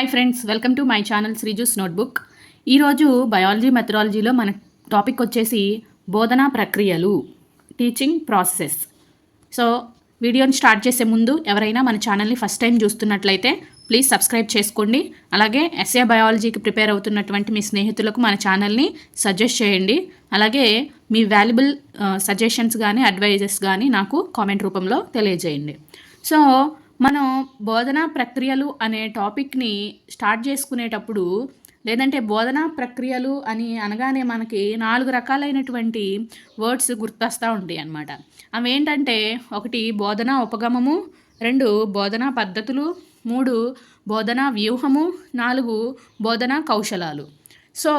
Hi friends welcome to my channel Sreeju's notebook ఈరోజు biology మెథడాలజీలో మన టాపిక్ వచ్చేసి బోధనా ప్రక్రియలు టీచింగ్ ప్రాసెస్ సో వీడియోని స్టార్ట్ చేసే ముందు ఎవరైనా మన ఛానల్ని ఫస్ట్ టైం చూస్తున్నట్లయితే ప్లీజ్ సబ్స్క్రైబ్ చేసుకోండి. అలాగే ఎస్ఏ బయాలజీకి ప్రిపేర్ అవుతున్నటువంటి మీ స్నేహితులకు మన ఛానల్ని సజెస్ట్ చేయండి. అలాగే మీ వాల్యుబుల్ సజెషన్స్ కానీ అడ్వైజెస్ కానీ నాకు కామెంట్ రూపంలో తెలియజేయండి. సో మనం బోధనా ప్రక్రియలు అనే టాపిక్ని స్టార్ట్ చేసుకునేటప్పుడు లేదంటే బోధనా ప్రక్రియలు అని అనగానే మనకి నాలుగు రకాలైనటువంటి వర్డ్స్ గుర్తొస్తూ ఉంటాయి అన్నమాట. అవి ఏంటంటే ఒకటి బోధనా ఉపగమము రెండు బోధనా పద్ధతులు మూడు బోధనా వ్యూహము నాలుగు బోధనా కౌశలాలు. సో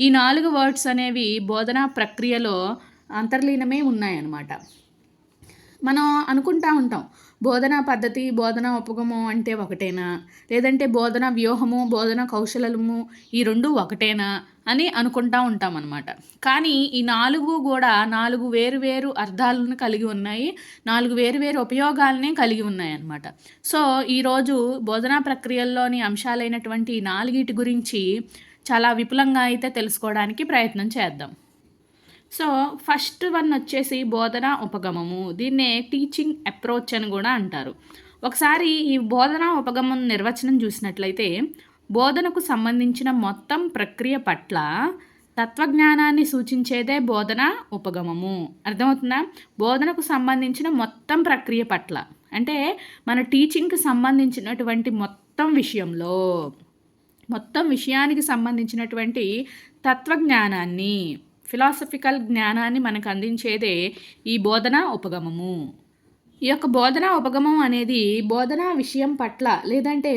ఈ నాలుగు వర్డ్స్ అనేవి బోధనా ప్రక్రియలో అంతర్లీనమే ఉన్నాయన్నమాట. మనం అనుకుంటా ఉంటాం బోధనా పద్ధతి బోధనా ఉపగమం అంటే ఒకటేనా? లేదంటే బోధనా వ్యూహము బోధనా కౌశలము ఈ రెండు ఒకటేనా? అని అనుకుంటా ఉంటాం అనమాట కానీ ఈ నాలుగు కూడా నాలుగు వేరు వేరు అర్థాలను కలిగి ఉన్నాయి. నాలుగు వేరు వేరు ఉపయోగాలని కలిగి ఉన్నాయి అన్నమాట సో ఈరోజు బోధనా ప్రక్రియల్లోని అంశాలైనటువంటి ఈ నాలుగిటి గురించి చాలా విపులంగా అయితే తెలుసుకోవడానికి ప్రయత్నం చేద్దాం. సో ఫస్ట్ వన్ వచ్చేసి బోధన ఉపగమము. దీన్నే టీచింగ్ అప్రోచ్ అని కూడా అంటారు. ఒకసారి ఈ బోధన ఉపగమం నిర్వచనం చూసినట్లయితే బోధనకు సంబంధించిన మొత్తం ప్రక్రియ పట్ల తత్వజ్ఞానాన్ని సూచించేదే బోధన ఉపగమము. అర్థమవుతుందా? బోధనకు సంబంధించిన మొత్తం ప్రక్రియ పట్ల. అంటే మన టీచింగ్కి సంబంధించినటువంటి మొత్తం విషయంలో మొత్తం విషయానికి సంబంధించినటువంటి తత్వజ్ఞానాన్ని ఫిలాసఫికల్ జ్ఞానాన్ని మనకు అందించేదే ఈ బోధన ఉపగమము. ఈ యొక్క బోధన ఉపగమం అనేది బోధనా విషయం పట్ల లేదంటే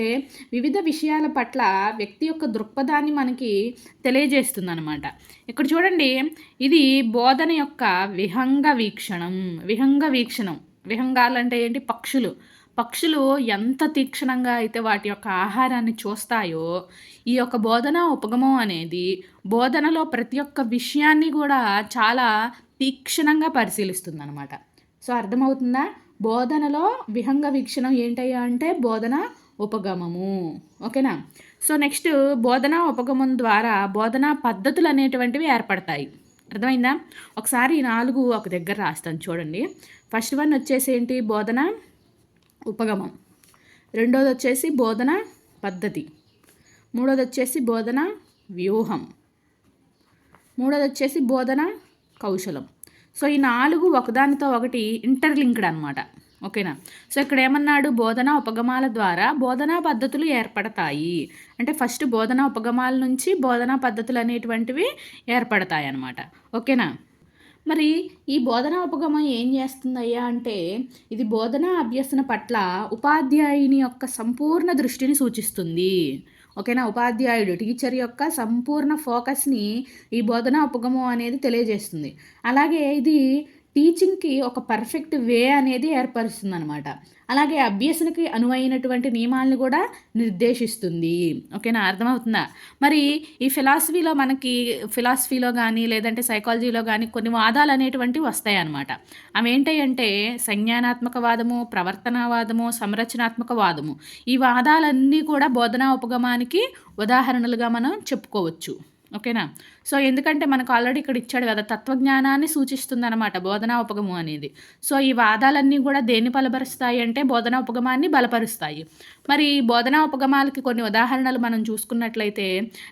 వివిధ విషయాల పట్ల వ్యక్తి యొక్క దృక్పథాన్ని మనకి తెలియజేస్తుంది అనమాట ఇక్కడ చూడండి ఇది బోధన యొక్క విహంగ వీక్షణం. విహంగ వీక్షణం. విహంగాలు అంటే ఏంటి? పక్షులు. పక్షులు ఎంత తీక్షణంగా అయితే వాటి యొక్క ఆహారాన్ని చూస్తాయో ఈ యొక్క బోధన ఉపగమం అనేది బోధనలో ప్రతి ఒక్క విషయాన్ని కూడా చాలా తీక్షణంగా పరిశీలిస్తుంది అనమాట సో అర్థమవుతుందా? బోధనలో విహంగ వీక్షణం ఏంటయ్యా అంటే బోధన ఉపగమము. ఓకేనా? సో నెక్స్ట్ బోధన ఉపగమం ద్వారా బోధనా పద్ధతులు అనేటువంటివి ఏర్పడతాయి. అర్థమైందా? ఒకసారి ఈ నాలుగు ఒక దగ్గర రాస్తాను చూడండి. ఫస్ట్ వన్ వచ్చేసి ఏంటి బోధన ఉపగమం. రెండోది వచ్చేసి బోధన పద్ధతి. మూడోది వచ్చేసి బోధన వ్యూహం. మూడోది వచ్చేసి బోధన కౌశలం. సో ఈ నాలుగు ఒకదానితో ఒకటి ఇంటర్లింక్డ్ అనమాట ఓకేనా? సో ఇక్కడ ఏమన్నాడు బోధన ఉపగమాల ద్వారా బోధనా పద్ధతులు ఏర్పడతాయి. అంటే ఫస్ట్ బోధన ఉపగమాల నుంచి బోధనా పద్ధతులు అనేటువంటివి ఏర్పడతాయి అన్నమాట ఓకేనా? మరి ఈ బోధన ఉపగమం ఏం చేస్తుందయ్యా అంటే ఇది బోధనా అభ్యసన పట్ల ఉపాధ్యాయుని యొక్క సంపూర్ణ దృష్టిని సూచిస్తుంది. ఓకేనా? ఉపాధ్యాయుడు టీచర్ యొక్క సంపూర్ణ ఫోకస్ని ఈ బోధనా ఉపగమం అనేది తెలియజేస్తుంది. అలాగే ఇది టీచింగ్కి ఒక పర్ఫెక్ట్ వే అనేది ఏర్పరుస్తుంది అనమాట అలాగే అభ్యసనకి అనువైనటువంటి నియమాలను కూడా నిర్దేశిస్తుంది. ఓకేనా? అర్థమవుతుందా? మరి ఈ ఫిలాసఫీలో మనకి ఫిలాసఫీలో కానీ లేదంటే సైకాలజీలో కానీ కొన్ని వాదాలు అనేటువంటివి వస్తాయి అన్నమాట అవి ఏంటంటే సంజ్ఞానాత్మక వాదము ప్రవర్తనవాదము సంరచనాత్మక వాదము ఈ వాదాలన్నీ కూడా బోధనా ఉపగమానికి ఉదాహరణలుగా మనం చెప్పుకోవచ్చు. ఓకేనా? సో ఎందుకంటే మనకు ఆల్రెడీ ఇక్కడ ఇచ్చాడు కదా తత్వజ్ఞానాన్ని సూచిస్తుంది అనమాట బోధనా ఉపగమం అనేది. సో ఈ వాదాలన్నీ కూడా దేన్ని బలపరుస్తాయి అంటే బోధనా ఉపగమాన్ని బలపరుస్తాయి. మరి బోధనా ఉపగమాలకి కొన్ని ఉదాహరణలు మనం చూసుకున్నట్లయితే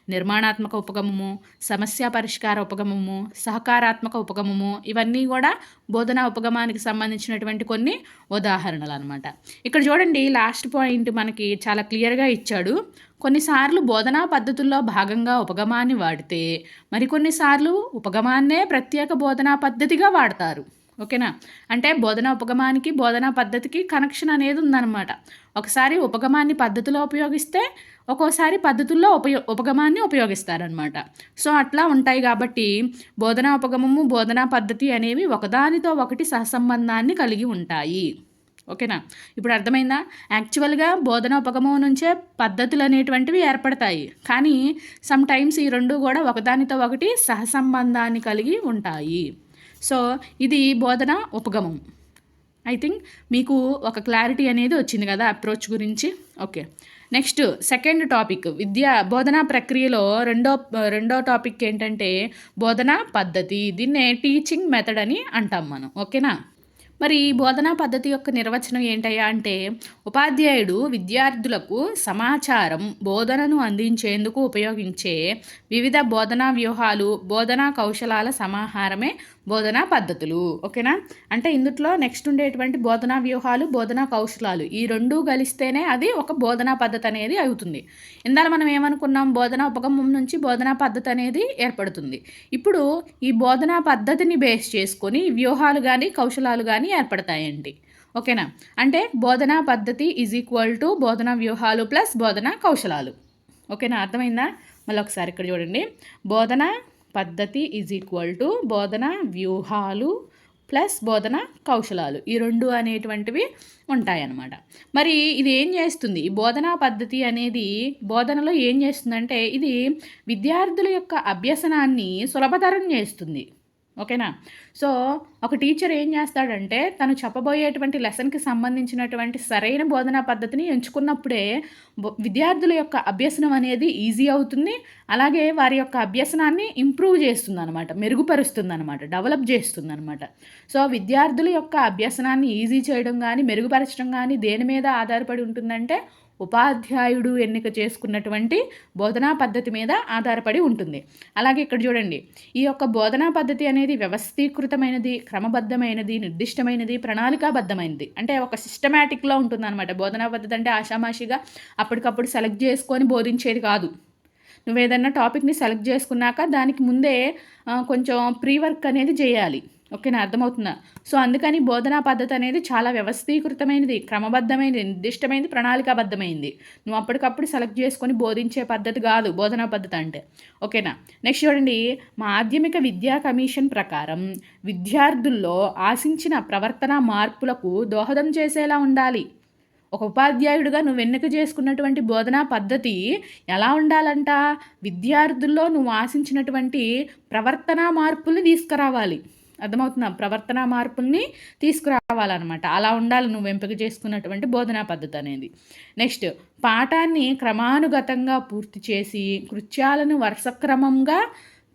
నిర్మాణాత్మక ఉపగమము సమస్య పరిష్కార ఉపగమము సహకారాత్మక ఉపగమము ఇవన్నీ కూడా బోధనా ఉపగమానికి సంబంధించినటువంటి కొన్ని ఉదాహరణలు అనమాట ఇక్కడ చూడండి లాస్ట్ పాయింట్ మనకి చాలా క్లియర్గా ఇచ్చాడు. కొన్నిసార్లు బోధనా పద్ధతుల్లో భాగంగా ఉపగమాన్ని వాడితే మరికొన్నిసార్లు ఉపగమాన్నే ప్రత్యేక బోధనా పద్ధతిగా వాడతారు. ఓకేనా? అంటే బోధనా ఉపగమానికి బోధనా పద్ధతికి కనెక్షన్ అనేది ఉందన్నమాట. ఒకసారి ఉపగమాన్ని పద్ధతిలో ఉపయోగిస్తే ఒక్కోసారి పద్ధతుల్లో ఉపయో ఉపగమాన్ని ఉపయోగిస్తారనమాట సో అట్లా ఉంటాయి కాబట్టి బోధనా ఉపగమము బోధనా పద్ధతి అనేవి ఒకదానితో ఒకటి సహసంబంధాన్ని కలిగి ఉంటాయి. ఓకేనా? ఇప్పుడు అర్థమైందా? యాక్చువల్గా బోధన ఉపగమం నుంచే పద్ధతులు అనేటువంటివి ఏర్పడతాయి. కానీ సమ్ టైమ్స్ ఈ రెండు కూడా ఒకదానితో ఒకటి సహసంబంధాన్ని కలిగి ఉంటాయి. సో ఇది బోధన ఉపగమం. ఐ థింక్ మీకు ఒక క్లారిటీ అనేది వచ్చింది కదా అప్రోచ్ గురించి? ఓకే. Next second topic. విద్యా బోధనా ప్రక్రియలో రెండో రెండో టాపిక్ ఏంటంటే బోధనా పద్ధతి. దీన్నే టీచింగ్ మెథడ్ అని అంటాం మనం. ఓకేనా? మరి ఈ బోధనా పద్ధతి యొక్క నిర్వచనం ఏంటయ్యా అంటే ఉపాధ్యాయుడు విద్యార్థులకు సమాచారం బోధనను అందించేందుకు ఉపయోగించే వివిధ బోధనా వ్యూహాలు బోధనా కౌశలాల సమాహారమే బోధనా పద్ధతులు ఓకేనా? అంటే ఇందుట్లో నెక్స్ట్ ఉండేటువంటి బోధనా వ్యూహాలు బోధనా కౌశలాలు ఈ రెండూ కలిస్తేనే అది ఒక బోధనా పద్ధతి అనేది అవుతుంది. ఇందాక మనం ఏమనుకున్నాం? బోధనా ఉపగమం నుంచి బోధనా పద్ధతి అనేది ఏర్పడుతుంది. ఇప్పుడు ఈ బోధనా పద్ధతిని బేస్ చేసుకొని వ్యూహాలు కానీ కౌశలాలు కానీ ఏర్పడతాయండి. ఓకేనా? అంటే బోధనా పద్ధతి ఈజ్ ఈక్వల్ టు బోధనా వ్యూహాలు ప్లస్ బోధనా కౌశలాలు. ఓకేనా? అర్థమైందా? మళ్ళీ ఒకసారి ఇక్కడ చూడండి. బోధన పద్ధతి ఈజ్ ఈక్వల్ టు బోధన వ్యూహాలు ప్లస్ బోధన కౌశలాలు. ఈ రెండు అనేటువంటివి ఉంటాయన్నమాట. మరి ఇది ఏం చేస్తుంది? ఈ బోధనా పద్ధతి అనేది బోధనలో ఏం చేస్తుందంటే ఇది విద్యార్థుల యొక్క అభ్యసనాన్ని సులభతరం చేస్తుంది. ఓకేనా? సో ఒక టీచర్ ఏం చేస్తాడంటే తను చెప్పబోయేటువంటి లెసన్కి సంబంధించినటువంటి సరైన బోధనా పద్ధతిని ఎంచుకున్నప్పుడే విద్యార్థుల యొక్క అభ్యసనం అనేది ఈజీ అవుతుంది. అలాగే వారి యొక్క అభ్యసనాన్ని ఇంప్రూవ్ చేస్తుంది అనమాట మెరుగుపరుస్తుంది అనమాట డెవలప్ చేస్తుంది అనమాట సో విద్యార్థుల యొక్క అభ్యసనాన్ని ఈజీ చేయడం కానీ మెరుగుపరచడం కానీ దేని మీద ఆధారపడి ఉంటుందంటే ఉపాధ్యాయుడు ఎన్నిక చేసుకున్నటువంటి బోధనా పద్ధతి మీద ఆధారపడి ఉంటుంది. అలాగే ఇక్కడ చూడండి ఈ యొక్క బోధనా పద్ధతి అనేది వ్యవస్థీకృతమైనది క్రమబద్ధమైనది నిర్దిష్టమైనది ప్రణాళికాబద్ధమైనది. అంటే ఒక సిస్టమేటిక్లో ఉంటుంది అనమాట బోధనా పద్ధతి అంటే ఆషామాషిగా అప్పటికప్పుడు సెలెక్ట్ చేసుకొని బోధించేది కాదు. నువ్వు ఏదన్నా టాపిక్ని సెలెక్ట్ చేసుకున్నాక దానికి ముందే కొంచెం ప్రీ వర్క్ అనేది చేయాలి. ఓకేనా అర్థమవుతుందా? సో అందుకని బోధనా పద్ధతి అనేది చాలా వ్యవస్థీకృతమైనది క్రమబద్ధమైనది నిర్దిష్టమైనది ప్రణాళికాబద్ధమైంది. నువ్వు అప్పటికప్పుడు సెలెక్ట్ చేసుకొని బోధించే పద్ధతి కాదు బోధనా పద్ధతి అంటే. ఓకేనా? నెక్స్ట్ చూడండి మాధ్యమిక విద్యా కమిషన్ ప్రకారం విద్యార్థుల్లో ఆశించిన ప్రవర్తన మార్పులకు దోహదం చేసేలా ఉండాలి. ఒక ఉపాధ్యాయుడిగా నువ్వు వెనుక చేసుకున్నటువంటి బోధనా పద్ధతి ఎలా ఉండాలంట? విద్యార్థుల్లో నువ్వు ఆశించినటువంటి ప్రవర్తన మార్పుల్ని తీసుకురావాలి. అర్థమవుతుందా? ప్రవర్తన మార్పుల్ని తీసుకురావాలన్నమాట. అలా ఉండాలి నువ్వు ఎంపిక చేసుకున్నటువంటి బోధనా పద్ధతి అనేది. నెక్స్ట్ పాఠాన్ని క్రమానుగతంగా పూర్తి చేసి కృత్యాలను వరుసక్రమంగా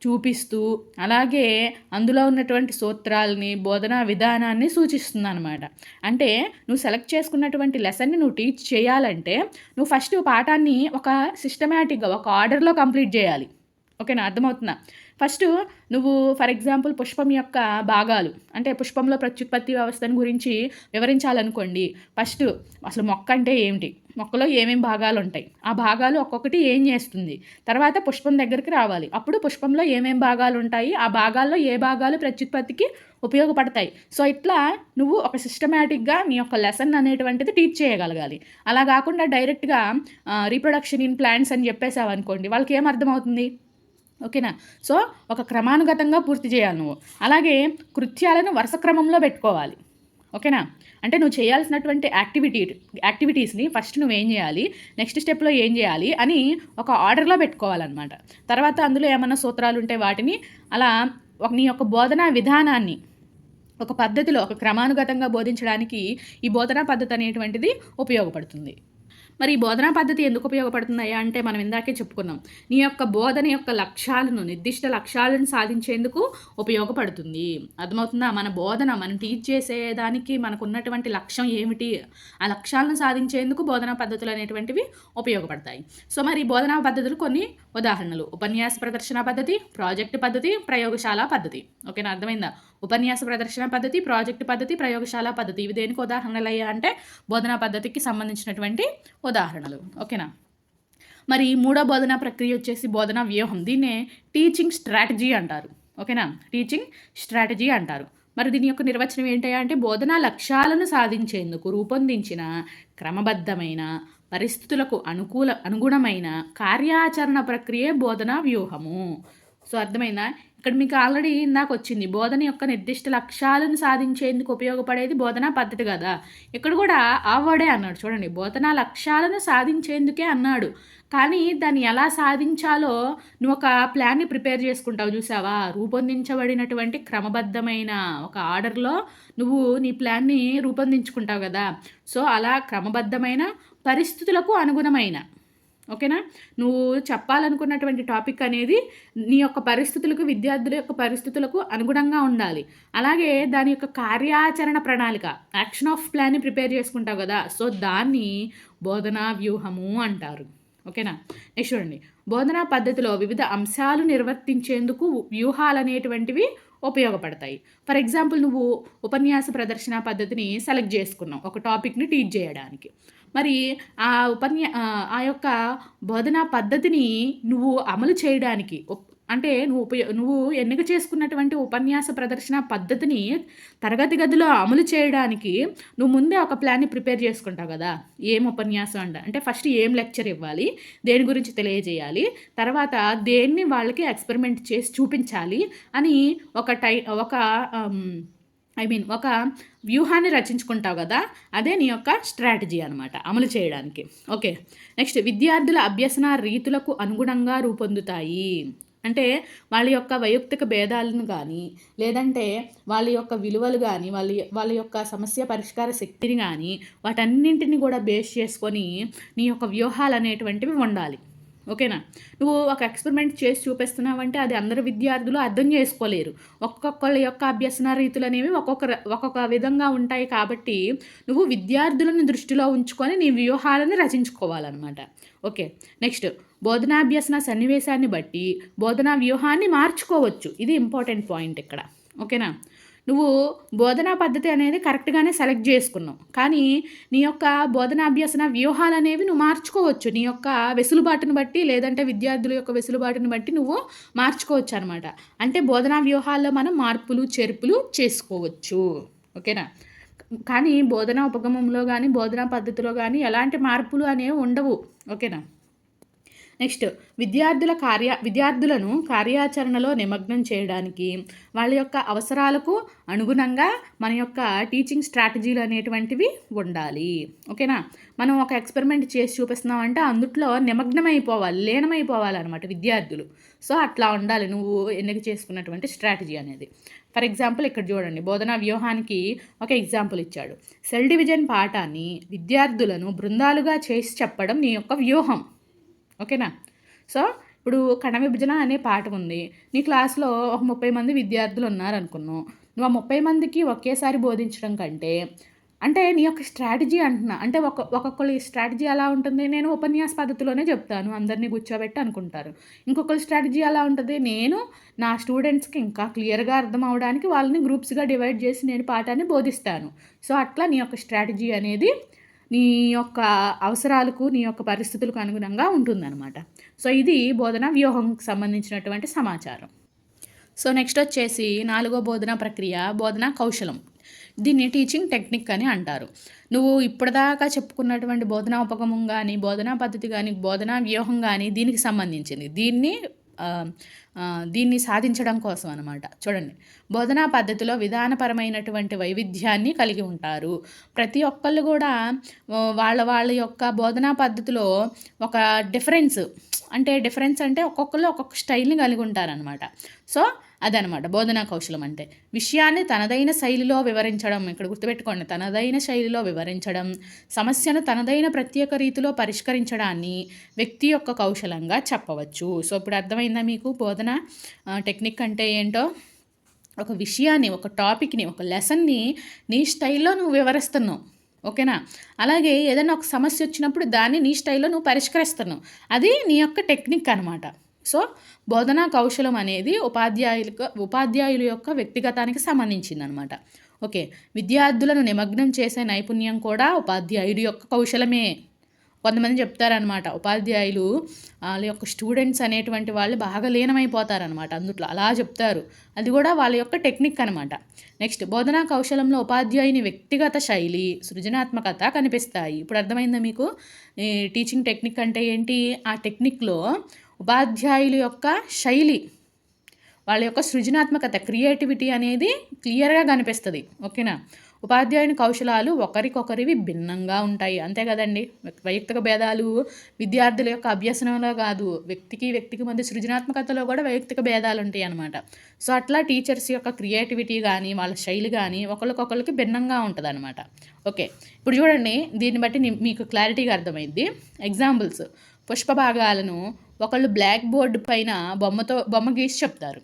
చూపిస్తూ అలాగే అందులో ఉన్నటువంటి సూత్రాలని బోధనా విధానాన్ని సూచిస్తుంది అనమాట అంటే నువ్వు సెలెక్ట్ చేసుకున్నటువంటి లెసన్ని నువ్వు టీచ్ చేయాలంటే నువ్వు ఫస్ట్ పాఠాన్ని ఒక సిస్టమేటిక్గా ఒక ఆర్డర్లో కంప్లీట్ చేయాలి. ఓకేనా అర్థమవుతుందా ఫస్ట్ నువ్వు ఫర్ ఎగ్జాంపుల్ పుష్పం యొక్క భాగాలు అంటే పుష్పంలో ప్రత్యుత్పత్తి వ్యవస్థను గురించి వివరించాలనుకోండి ఫస్ట్ అసలు మొక్క అంటే ఏమిటి? మొక్కలో ఏమేమి భాగాలు ఉంటాయి ఆ భాగాలు ఒక్కొక్కటి ఏం చేస్తుంది? తర్వాత పుష్పం దగ్గరికి రావాలి. అప్పుడు పుష్పంలో ఏమేమి భాగాలు ఉంటాయి ఆ భాగాల్లో ఏ భాగాలు ప్రత్యుత్పత్తికి ఉపయోగపడతాయి? సో ఇట్లా నువ్వు ఒక సిస్టమేటిక్గా నీ యొక్క లెసన్ అనేటువంటిది టీచ్ చేయగలగాలి. అలా కాకుండా డైరెక్ట్గా రీప్రొడక్షన్ ఇన్ ప్లాంట్స్ అని చెప్పేసావు అనుకోండి వాళ్ళకి ఏం అర్థమవుతుంది? ఓకేనా? సో ఒక క్రమానుగతంగా పూర్తి చేయాలి నువ్వు. అలాగే కృత్యాలను వరుస క్రమంలో పెట్టుకోవాలి. ఓకేనా? అంటే నువ్వు చేయాల్సినటువంటి యాక్టివిటీ యాక్టివిటీస్ని ఫస్ట్ నువ్వు ఏం చేయాలి? నెక్స్ట్ స్టెప్లో ఏం చేయాలి? అని ఒక ఆర్డర్లో పెట్టుకోవాలన్నమాట. తర్వాత అందులో ఏమైనా సూత్రాలు ఉంటే వాటిని అలా ఒక నీ యొక్క బోధనా విధానాన్ని ఒక పద్ధతిలో ఒక క్రమానుగతంగా బోధించడానికి ఈ బోధనా పద్ధతి అనేటువంటిది ఉపయోగపడుతుంది. మరి ఈ బోధనా పద్ధతి ఎందుకు ఉపయోగపడుతున్నాయా అంటే మనం ఇందాకే చెప్పుకున్నాం. నీ యొక్క బోధన యొక్క లక్ష్యాలను నిర్దిష్ట లక్ష్యాలను సాధించేందుకు ఉపయోగపడుతుంది. అర్థమవుతుందా? మన బోధన మనం టీచ్ చేసేదానికి మనకు ఉన్నటువంటి లక్ష్యం ఏమిటి? ఆ లక్ష్యాలను సాధించేందుకు బోధనా పద్ధతులు అనేటువంటివి ఉపయోగపడతాయి. సో మరి బోధనా పద్ధతులు కొన్ని ఉదాహరణలు. ఉపన్యాస ప్రదర్శన పద్ధతి ప్రాజెక్ట్ పద్ధతి ప్రయోగశాల పద్ధతి. ఓకేనా? అర్థమైందా? ఉపన్యాస ప్రదర్శన పద్ధతి ప్రాజెక్ట్ పద్ధతి ప్రయోగశాల పద్ధతి ఇవి దేనికి ఉదాహరణలు అయ్యా అంటే బోధనా పద్ధతికి సంబంధించినటువంటి ఉదాహరణలు. ఓకేనా? మరి మూడో బోధనా ప్రక్రియ వచ్చేసి బోధనా వ్యూహం. దీన్నే టీచింగ్ స్ట్రాటజీ అంటారు. ఓకేనా? టీచింగ్ స్ట్రాటజీ అంటారు. మరి దీని యొక్క నిర్వచనం ఏంటయ్యా అంటే బోధనా లక్ష్యాలను సాధించేందుకు రూపొందించిన క్రమబద్ధమైన పరిస్థితులకు అనుకూల అనుగుణమైన కార్యాచరణ ప్రక్రియ బోధనా వ్యూహము. సో అర్థమైందా? ఇక్కడ మీకు ఆల్రెడీ ఇందాక వచ్చింది బోధన యొక్క నిర్దిష్ట లక్ష్యాలను సాధించేందుకు ఉపయోగపడేది బోధనా పద్ధతి కదా. ఇక్కడ కూడా ఆ వర్డే అన్నాడు చూడండి బోధనా లక్ష్యాలను సాధించేందుకే అన్నాడు. కానీ దాన్ని ఎలా సాధించాలో నువ్వు ఒక ప్లాన్ని ప్రిపేర్ చేసుకుంటావు చూసావా? రూపొందించబడినటువంటి క్రమబద్ధమైన ఒక ఆర్డర్లో నువ్వు నీ ప్లాన్ని రూపొందించుకుంటావు కదా. సో అలా క్రమబద్ధమైన పరిస్థితులకు అనుగుణమైన ఓకేనా? నువ్వు చెప్పాలనుకున్నటువంటి టాపిక్ అనేది నీ యొక్క పరిస్థితులకు విద్యార్థుల యొక్క పరిస్థితులకు అనుగుణంగా ఉండాలి. అలాగే దాని యొక్క కార్యాచరణ ప్రణాళిక యాక్షన్ ఆఫ్ ప్లాన్ని ప్రిపేర్ చేసుకుంటావు కదా సో దాన్ని బోధనా వ్యూహము అంటారు. ఓకేనా? నెక్స్ట్ చూడండి. బోధనా పద్ధతిలో వివిధ అంశాలు నిర్వర్తించేందుకు వ్యూహాలు అనేటువంటివి ఉపయోగపడతాయి. ఫర్ ఎగ్జాంపుల్ నువ్వు ఉపన్యాస ప్రదర్శన పద్ధతిని సెలెక్ట్ చేసుకున్నావు ఒక టాపిక్ని టీచ్ చేయడానికి. మరి ఆ ఉపన్యా ఆ యొక్క బోధనా పద్ధతిని నువ్వు అమలు చేయడానికి అంటే నువ్వు ఉపయో నువ్వు ఎన్నిక చేసుకున్నటువంటి ఉపన్యాస ప్రదర్శన పద్ధతిని తరగతి గదిలో అమలు చేయడానికి నువ్వు ముందే ఒక ప్లాన్ని ప్రిపేర్ చేసుకుంటావు కదా. ఏం ఉపన్యాసం అంట అంటే ఫస్ట్ ఏం లెక్చర్ ఇవ్వాలి దేని గురించి తెలియజేయాలి తర్వాత దేన్ని వాళ్ళకి ఎక్స్పెరిమెంట్ చేసి చూపించాలి అని ఒక టై ఒక ఐ మీన్ ఒక వ్యూహాన్ని రచించుకుంటావు కదా అదే నీ యొక్క స్ట్రాటజీ అనమాట అమలు చేయడానికి. ఓకే నెక్స్ట్ విద్యార్థుల అభ్యసన రీతులకు అనుగుణంగా రూపొందుతాయి. అంటే వాళ్ళ యొక్క వైయక్తిక భేదాలను కానీ లేదంటే వాళ్ళ యొక్క విలువలు కానీ వాళ్ళ వాళ్ళ యొక్క సమస్య పరిష్కార శక్తిని కానీ వాటన్నింటిని కూడా బేస్ చేసుకొని నీ యొక్క వ్యూహాలు అనేటువంటివి ఉండాలి ఓకేనా? నువ్వు ఒక ఎక్స్పెరిమెంట్ చేసి చూపిస్తున్నావంటే అది అందరు విద్యార్థులు అర్థం చేసుకోలేరు. ఒక్కొక్కళ్ళ యొక్క అభ్యసన రీతులు అనేవి ఒక్కొక్క ఒక్కొక్క విధంగా ఉంటాయి కాబట్టి నువ్వు విద్యార్థులను దృష్టిలో ఉంచుకొని నీ వ్యూహాలను రచించుకోవాలన్నమాట. ఓకే నెక్స్ట్ బోధనాభ్యసన సన్నివేశాన్ని బట్టి బోధనా వ్యూహాన్ని మార్చుకోవచ్చు. ఇది ఇంపార్టెంట్ పాయింట్ ఇక్కడ. ఓకేనా? నువ్వు బోధనా పద్ధతి అనేది కరెక్ట్గానే సెలెక్ట్ చేసుకున్నావు. కానీ నీ యొక్క బోధనాభ్యసన వ్యూహాలు అనేవి నువ్వు మార్చుకోవచ్చు. నీ యొక్క వెసులుబాటును బట్టి లేదంటే విద్యార్థుల యొక్క వెసులుబాటును బట్టి నువ్వు మార్చుకోవచ్చు అనమాట అంటే బోధనా వ్యూహాల్లో మనం మార్పులు చేర్పులు చేసుకోవచ్చు. ఓకేనా? కానీ బోధనా ఉపగమంలో కానీ బోధనా పద్ధతిలో కానీ ఎలాంటి మార్పులు అనేవి ఉండవు. ఓకేనా? నెక్స్ట్ విద్యార్థుల కార్య విద్యార్థులను కార్యాచరణలో నిమగ్నం చేయడానికి వాళ్ళ యొక్క అవసరాలకు అనుగుణంగా మన యొక్క టీచింగ్ స్ట్రాటజీలు అనేటువంటివి ఉండాలి. ఓకేనా? మనం ఒక ఎక్స్పెరిమెంట్ చేసి చూపిస్తున్నామంటే అందుట్లో నిమగ్నమైపోవాలి లీనమైపోవాలన్నమాట విద్యార్థులు. సో అట్లా ఉండాలి నువ్వు ఎన్నిక చేసుకున్నటువంటి స్ట్రాటజీ అనేది. ఫర్ ఎగ్జాంపుల్ ఇక్కడ చూడండి బోధనా వ్యూహానికి ఒక ఎగ్జాంపుల్ ఇచ్చాడు. సెల్ డివిజన్ పాఠాన్ని విద్యార్థులను బృందాలుగా చేసి చెప్పడం నీ యొక్క వ్యూహం. ఓకేనా? సో ఇప్పుడు కణ విభజన అనే పాఠం ఉంది. నీ క్లాస్లో ఒక ముప్పై మంది విద్యార్థులు ఉన్నారనుకున్నావు నువ్వు ఆ ముప్పై మందికి ఒకేసారి బోధించడం కంటే అంటే నీ యొక్క స్ట్రాటజీ అంటున్నా అంటే ఒక ఒక్కొక్కరి స్ట్రాటజీ ఎలా ఉంటుంది నేను ఉపన్యాస పద్ధతిలోనే చెప్తాను అందరినీ కూర్చోబెట్టి అనుకుంటారు. ఇంకొకరి స్ట్రాటజీ ఎలా ఉంటుంది నేను నా స్టూడెంట్స్కి ఇంకా క్లియర్గా అర్థం అవడానికి వాళ్ళని గ్రూప్స్గా డివైడ్ చేసి నేను పాఠాన్ని బోధిస్తాను. సో అట్లా నీ యొక్క స్ట్రాటజీ అనేది నీ యొక్క అవసరాలకు నీ యొక్క పరిస్థితులకు అనుగుణంగా ఉంటుందన్నమాట. సో ఇది బోధన వ్యూహంకి సంబంధించినటువంటి సమాచారం. సో నెక్స్ట్ వచ్చేసి నాలుగో బోధన ప్రక్రియ బోధన కౌశలం. దీన్ని టీచింగ్ టెక్నిక్ అని అంటారు. నువ్వు ఇప్పటిదాకా చెప్పుకున్నటువంటి బోధనా ఉపగమం కానీ బోధనా పద్ధతి కానీ బోధనా వ్యూహం కానీ దీనికి సంబంధించింది. దీన్ని దీన్ని సాధించడం కోసం అనమాట చూడండి. బోధనా పద్ధతిలో విధానపరమైనటువంటి వైవిధ్యాన్ని కలిగి ఉంటారు. ప్రతి ఒక్కళ్ళు కూడా వాళ్ళ వాళ్ళ యొక్క బోధనా పద్ధతిలో ఒక డిఫరెన్స్ అంటే డిఫరెన్స్ అంటే ఒక్కొక్కరు ఒక్కొక్క స్టైల్ని కలిగి ఉంటారనమాట సో అదనమాట. బోధనా కౌశలం అంటే విషయాన్ని తనదైన శైలిలో వివరించడం. ఇక్కడ గుర్తుపెట్టుకోండి. తనదైన శైలిలో వివరించడం సమస్యను తనదైన ప్రత్యేక రీతిలో పరిష్కరించడాన్ని వ్యక్తి యొక్క కౌశలంగా చెప్పవచ్చు. సో ఇప్పుడు అర్థమైందా మీకు? బోధన టెక్నిక్ అంటే ఏంటో? ఒక విషయాన్ని ఒక టాపిక్ని ఒక లెసన్ని నీ స్టైల్లో నువ్వు వివరిస్తున్నావు. ఓకేనా? అలాగే ఏదైనా ఒక సమస్య వచ్చినప్పుడు దాన్ని నీ స్టైల్లో నువ్వు పరిష్కరిస్తున్నావు. అది నీ యొక్క టెక్నిక్ అనమాట సో బోధనా కౌశలం అనేది ఉపాధ్యాయులకు ఉపాధ్యాయుల యొక్క వ్యక్తిగతానికి సంబంధించింది అనమాట ఓకే విద్యార్థులను నిమగ్నం చేసే నైపుణ్యం కూడా ఉపాధ్యాయుడి యొక్క కౌశలమే. కొంతమంది చెప్తారనమాట ఉపాధ్యాయులు వాళ్ళ యొక్క స్టూడెంట్స్ అనేటువంటి వాళ్ళు బాగా లీనమైపోతారనమాట అందుట్లో అలా చెప్తారు. అది కూడా వాళ్ళ యొక్క టెక్నిక్ అనమాట నెక్స్ట్ బోధనా కౌశలంలో ఉపాధ్యాయుని వ్యక్తిగత శైలి సృజనాత్మకత కనిపిస్తాయి. ఇప్పుడు అర్థమైందా మీకు? టీచింగ్ టెక్నిక్ అంటే ఏంటి? ఆ టెక్నిక్లో ఉపాధ్యాయుల యొక్క శైలి వాళ్ళ యొక్క సృజనాత్మకత క్రియేటివిటీ అనేది క్లియర్గా కనిపిస్తుంది. ఓకేనా? ఉపాధ్యాయుని కౌశలాలు ఒకరికొకరివి భిన్నంగా ఉంటాయి. అంతే కదండి? వైయక్తిక భేదాలు విద్యార్థుల యొక్క అభ్యసనంలో కాదు వ్యక్తికి వ్యక్తికి మధ్య సృజనాత్మకతలో కూడా వైయక్తిక భేదాలు ఉంటాయి అనమాట సో అట్లా టీచర్స్ యొక్క క్రియేటివిటీ కానీ వాళ్ళ శైలి కానీ ఒకరికొకరికి భిన్నంగా ఉంటుంది అనమాట ఓకే. ఇప్పుడు చూడండి దీన్ని బట్టి మీకు క్లారిటీగా అర్థమైంది ఎగ్జాంపుల్స్. పుష్పభాగాలను ఒకళ్ళు బ్లాక్ బోర్డు పైన బొమ్మతో బొమ్మ గీసి చెప్తారు.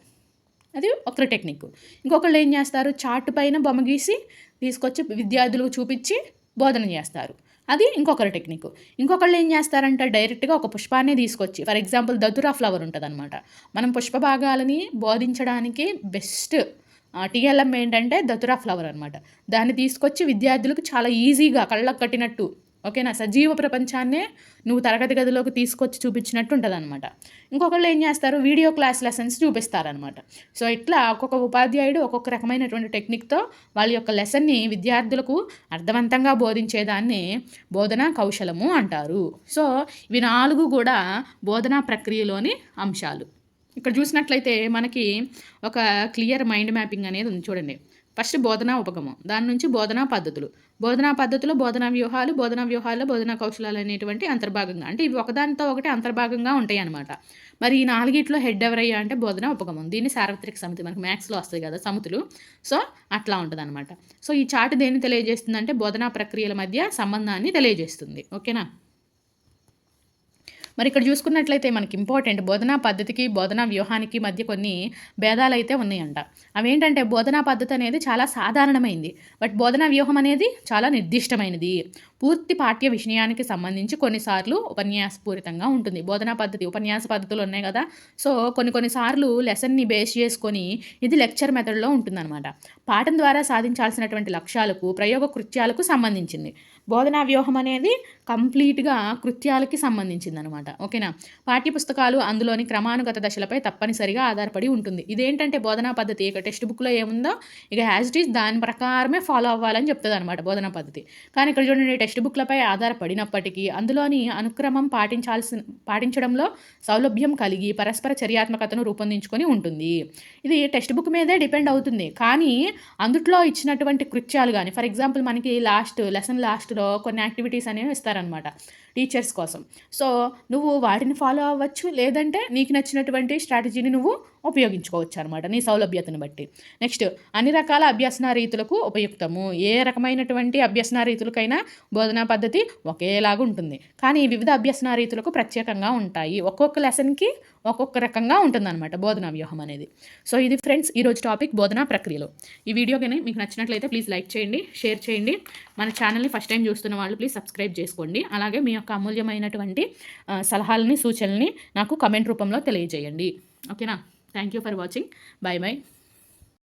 అది ఒకరి టెక్నిక్. ఇంకొకళ్ళు ఏం చేస్తారు? చార్ట్ పైన బొమ్మ గీసి తీసుకొచ్చి విద్యార్థులకు చూపించి బోధన చేస్తారు. అది ఇంకొకరి టెక్నిక్. ఇంకొకళ్ళు ఏం చేస్తారంటే డైరెక్ట్గా ఒక పుష్పాన్ని తీసుకొచ్చి ఫర్ ఎగ్జాంపుల్ దతురా ఫ్లవర్ ఉంటుంది అనమాట మనం పుష్ప భాగాలని బోధించడానికి బెస్ట్ టీఎల్ఎం ఏంటంటే దతురా ఫ్లవర్ అనమాట దాన్ని తీసుకొచ్చి విద్యార్థులకు చాలా ఈజీగా కళ్ళకు కట్టినట్టు ఓకేనా? సజీవ ప్రపంచాన్నే నువ్వు తరగతి గదిలోకి తీసుకొచ్చి చూపించినట్టు ఉంటుంది అనమాట ఇంకొకళ్ళు ఏం చేస్తారు? వీడియో క్లాస్ లెసన్స్ చూపిస్తారనమాట సో ఇట్లా ఒక్కొక్క ఉపాధ్యాయుడు ఒక్కొక్క రకమైనటువంటి టెక్నిక్తో వాళ్ళ యొక్క లెసన్ని విద్యార్థులకు అర్థవంతంగా బోధించేదాన్ని బోధనా కౌశలము అంటారు. సో ఇవి నాలుగు కూడా బోధనా ప్రక్రియలోని అంశాలు. ఇక్కడ చూసినట్లయితే మనకి ఒక క్లియర్ మైండ్ మ్యాపింగ్ అనేది ఉంది చూడండి. ఫస్ట్ బోధనా ఉపగమం. దాని నుంచి బోధనా పద్ధతులు. బోధనా పద్ధతులు బోధనా వ్యూహాలు బోధనా వ్యూహాల్లో బోధనా కౌశలాలు అనేటువంటి అంతర్భాగంగా అంటే ఇవి ఒకదానితో ఒకటి అంతర్భాగంగా ఉంటాయి అనమాట మరి ఈ నాలుగిట్లో హెడ్ ఎవరయ్యా అంటే బోధనా ఉపగమం. దీన్ని సార్వత్రిక సమితి మనకి మ్యాథ్స్లో వస్తాయి కదా సమితులు. సో అట్లా ఉంటుంది అనమాట సో ఈ చార్ట్ దేన్ని తెలియజేస్తుందంటే బోధనా ప్రక్రియల మధ్య సంబంధాన్ని తెలియజేస్తుంది. ఓకేనా? మరి ఇక్కడ చూసుకున్నట్లయితే మనకి ఇంపార్టెంట్ బోధనా పద్ధతికి బోధనా వ్యూహానికి మధ్య కొన్ని భేదాలు అయితే ఉన్నాయంట. అవేంటంటే బోధనా పద్ధతి అనేది చాలా సాధారణమైంది. బట్ బోధనా వ్యూహం అనేది చాలా నిర్దిష్టమైనది. పూర్తి పాఠ్య విషయానికి సంబంధించి కొన్నిసార్లు ఉపన్యాసపూరితంగా ఉంటుంది. బోధనా పద్ధతి ఉపన్యాస పద్ధతులు ఉన్నాయి కదా. సో కొన్ని కొన్నిసార్లు లెసన్ని బేస్ చేసుకొని ఇది లెక్చర్ మెథడ్లో ఉంటుందన్నమాట. పాఠం ద్వారా సాధించాల్సినటువంటి లక్ష్యాలకు ప్రయోగ కృత్యాలకు సంబంధించింది. బోధనా వ్యూహం అనేది కంప్లీట్గా కృత్యాలకి సంబంధించింది అనమాట ఓకేనా? పాఠ్యపుస్తకాలు అందులోని క్రమానుగత దశలపై తప్పనిసరిగా ఆధారపడి ఉంటుంది. ఇదేంటంటే బోధనా పద్ధతి? ఇక టెక్స్ట్ బుక్లో ఏముందో? ఇక యాజ్ ఇట్ ఈస్ దాని ప్రకారమే ఫాలో అవ్వాలని చెప్తుంది అనమాట బోధనా పద్ధతి. కానీ ఇక్కడ చూడండి టెక్స్ట్ బుక్లపై ఆధారపడినప్పటికీ అందులోని అనుక్రమం పాటించాల్సిన పాటించడంలో సౌలభ్యం కలిగి పరస్పర చర్యాత్మకతను రూపొందించుకొని ఉంటుంది. ఇది టెక్స్ట్ బుక్ మీదే డిపెండ్ అవుతుంది. కానీ అందుట్లో ఇచ్చినటువంటి కృత్యాలు కానీ ఫర్ ఎగ్జాంపుల్ మనకి లాస్ట్ లెసన్ లాస్ట్లో కొన్ని యాక్టివిటీస్ అనేవి ఇస్తారు ఇస్తారనమాట టీచర్స్ కోసం. సో నువ్వు వాటిని ఫాలో అవ్వచ్చు లేదంటే నీకు నచ్చినటువంటి స్ట్రాటజీని నువ్వు ఉపయోగించుకోవచ్చు అనమాట నీ సౌలభ్యతను బట్టి. నెక్స్ట్ అన్ని రకాల అభ్యసన రీతులకు ఉపయుక్తము. ఏ రకమైనటువంటి అభ్యసన రీతులకైనా బోధనా పద్ధతి ఒకేలాగా ఉంటుంది. కానీ వివిధ అభ్యసన రీతులకు ప్రత్యేకంగా ఉంటాయి. ఒక్కొక్క లెసన్కి ఒక్కొక్క రకంగా ఉంటుందన్నమాట బోధనా వ్యూహం అనేది. సో ఇది ఫ్రెండ్స్ ఈరోజు టాపిక్ బోధనా ప్రక్రియలో. ఈ వీడియో కానీ మీకు నచ్చినట్లయితే ప్లీజ్ లైక్ చేయండి షేర్ చేయండి. మన ఛానల్ని ఫస్ట్ టైం చూస్తున్న వాళ్ళు ప్లీజ్ సబ్స్క్రైబ్ చేసుకోండి. అలాగే మీ యొక్క అమూల్యమైనటువంటి సలహాలని సూచనల్ని నాకు కమెంట్ రూపంలో తెలియజేయండి. ఓకేనా? Thank you for watching bye bye